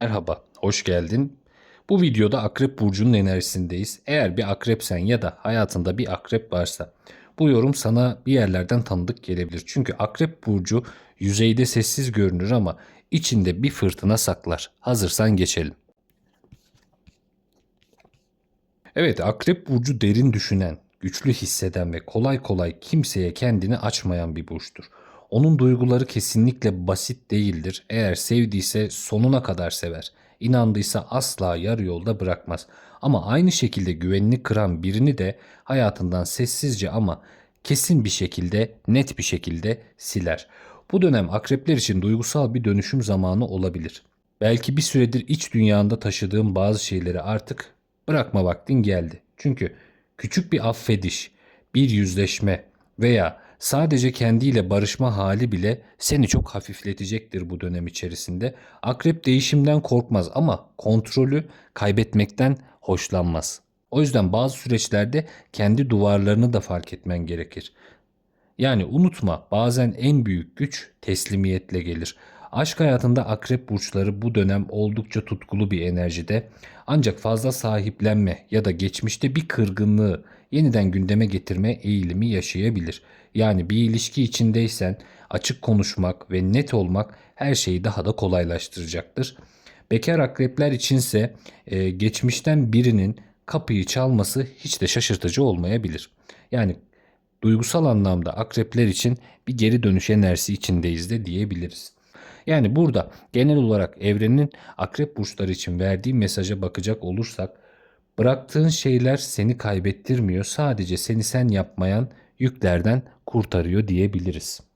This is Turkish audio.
Merhaba, hoş geldin. Bu videoda Akrep Burcu'nun enerjisindeyiz. Eğer bir akrepsen ya da hayatında bir akrep varsa bu yorum sana bir yerlerden tanıdık gelebilir. Çünkü Akrep Burcu yüzeyde sessiz görünür ama içinde bir fırtına saklar. Hazırsan geçelim. Evet, Akrep Burcu derin düşünen, güçlü hisseden ve kolay kolay kimseye kendini açmayan bir burçtur. Onun duyguları kesinlikle basit değildir. Eğer sevdiyse sonuna kadar sever. İnandıysa asla yarı yolda bırakmaz. Ama aynı şekilde güvenini kıran birini de hayatından sessizce ama kesin bir şekilde, net bir şekilde siler. Bu dönem akrepler için duygusal bir dönüşüm zamanı olabilir. Belki bir süredir iç dünyanda taşıdığın bazı şeyleri artık bırakma vaktin geldi. Çünkü küçük bir affediş, bir yüzleşme veya sadece kendiyle barışma hali bile seni çok hafifletecektir bu dönem içerisinde. Akrep değişimden korkmaz ama kontrolü kaybetmekten hoşlanmaz. O yüzden bazı süreçlerde kendi duvarlarını da fark etmen gerekir. Yani unutma bazen en büyük güç teslimiyetle gelir. Aşk hayatında akrep burçları bu dönem oldukça tutkulu bir enerjide. Ancak fazla sahiplenme ya da geçmişte bir kırgınlığı yeniden gündeme getirme eğilimi yaşayabilir. Yani bir ilişki içindeysen açık konuşmak ve net olmak her şeyi daha da kolaylaştıracaktır. Bekar akrepler içinse e, geçmişten birinin kapıyı çalması hiç de şaşırtıcı olmayabilir. Yani duygusal anlamda akrepler için bir geri dönüş enerjisi içindeyiz de diyebiliriz. Yani burada genel olarak evrenin akrep burçları için verdiği mesaja bakacak olursak bıraktığın şeyler seni kaybettirmiyor sadece seni sen yapmayan yüklerden kurtarıyor diyebiliriz.